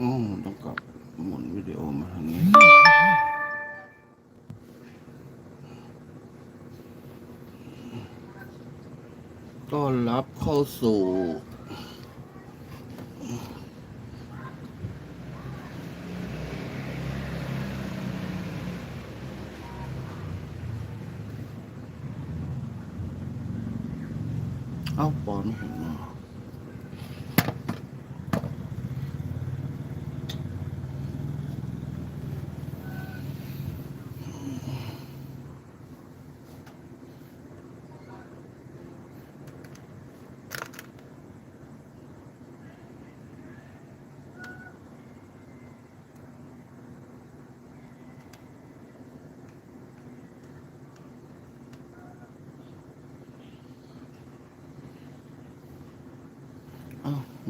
อืมต้องกลับหมุนวิดีโอมาทางนี้ต้อนรับเข้าสู่เอ้าปอนไม่เห็น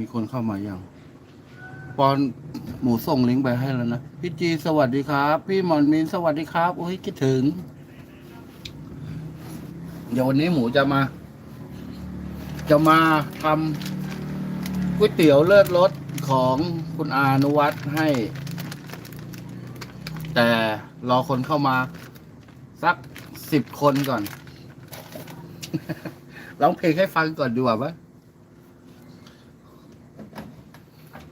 มีคนเข้ามายังปอนหมูส่งลิงก์ไปให้แล้วนะพี่จีสวัสดีครับ พี่หมอนมินสวัสดีครับโอ้ยคิดถึง เดี๋ยววันนี้หมูจะมา จะมาทำก๋วยเตี๋ยวเลิศรสของคุณอานุวัฒน์ให้ แต่รอคนเข้ามา สักสิบคนก่อนร้องเพลงให้ฟังก่อนดีกว่าปะ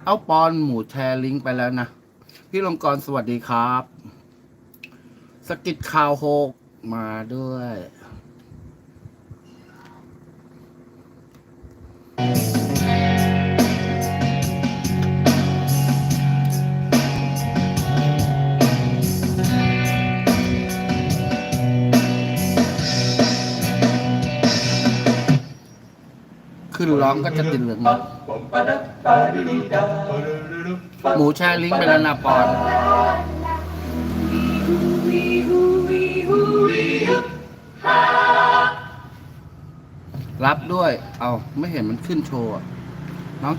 เอาปอนหมูแชร์ลิงก์ไปแล้วนะ พี่ลงกรณ์สวัสดีครับ สกิดข่าวโฮกมาด้วย นร้องก็จะติดเหลืองนะหมูแช่ลิงเป็นนาปอนรับด้วย เอาไม่เห็นมันขึ้นโชว์น้อง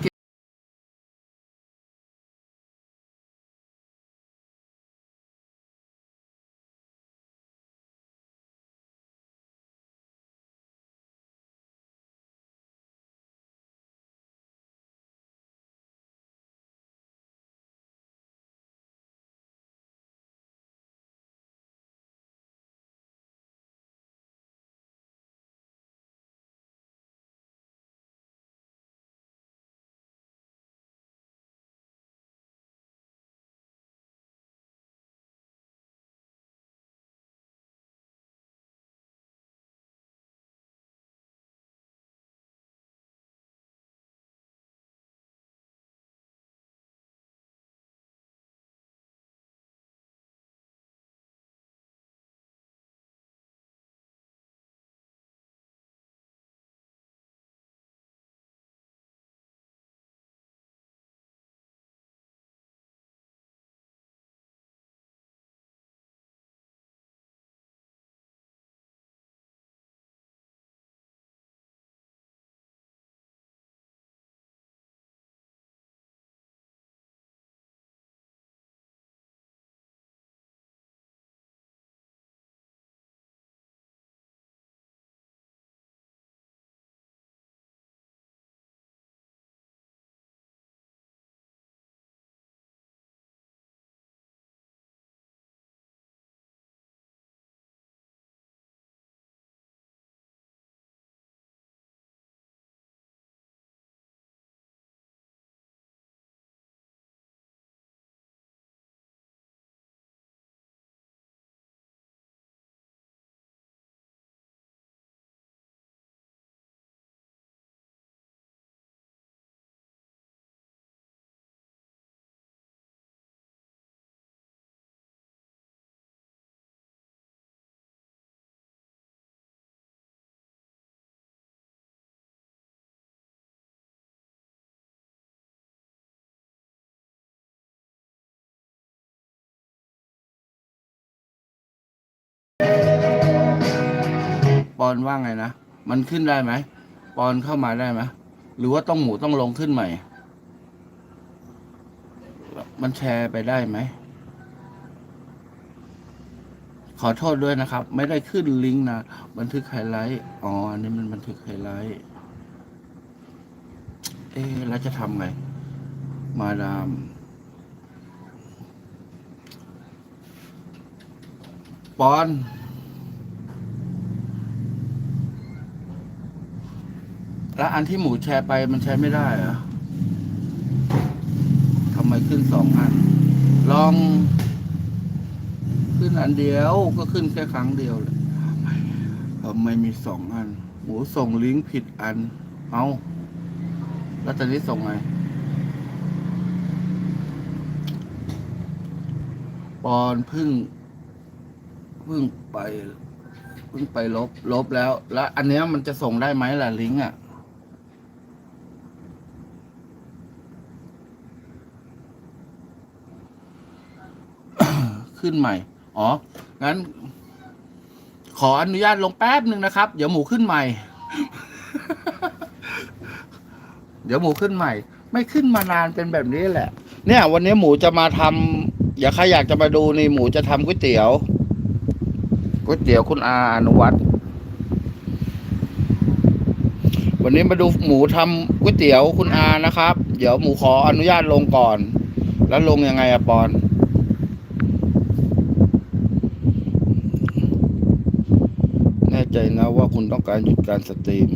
อนว่าไงนะ มันขึ้นได้ไหมปอนเข้ามาได้ไหมหรือว่าต้องหมูต้องลงขึ้นใหม่ มันแชร์ไปได้ไหม ขอโทษด้วยนะครับ ไม่ได้ขึ้นลิงก์นะ บันทึกไฮไลท์ อ๋อ อันนี้มันบันทึกไฮไลท์ เอ๊แล้วจะทำไง มาดามปอน แล้วอันที่หมูแชร์ไปมันใช้ไม่ได้เหรอทำไมขึ้นสองอัน ลอง ขึ้นอันเดียวก็ขึ้นแค่ครั้งเดียวเลยทำไมมีสองอัน หมูส่งลิงก์ผิดอัน เอาแล้วตอนนี้ส่งไงปอนพึ่งพึ่งไปเพึ่งไปลบ ลบแล้ว แล้ว อันเนี้ยมันจะส่งได้ไหมล่ะลิงก์อะ ขึ้นใหม่ อ๋อ งั้น ขออนุญาตลงแป๊บหนึ่งนะครับ เดี๋ยวหมูขึ้นใหม่ เดี๋ยวหมูขึ้นใหม่ ไม่ขึ้นมานานเป็นแบบนี้แหละ เนี่ย วันนี้หมูจะมาทำอย่าใครอยากจะมาดูนี่หมูจะทำก๋วยเตี๋ยวก๋วยเตี๋ยวคุณอาอนุวัฒน์วันนี้มาดูหมูทำก๋วยเตี๋ยวคุณอานะครับ เดี๋ยวหมูขออนุญาตลงก่อน แล้วลงยังไงอะปอน ใจนะว่าคุณต้องการหยุดการสตรีม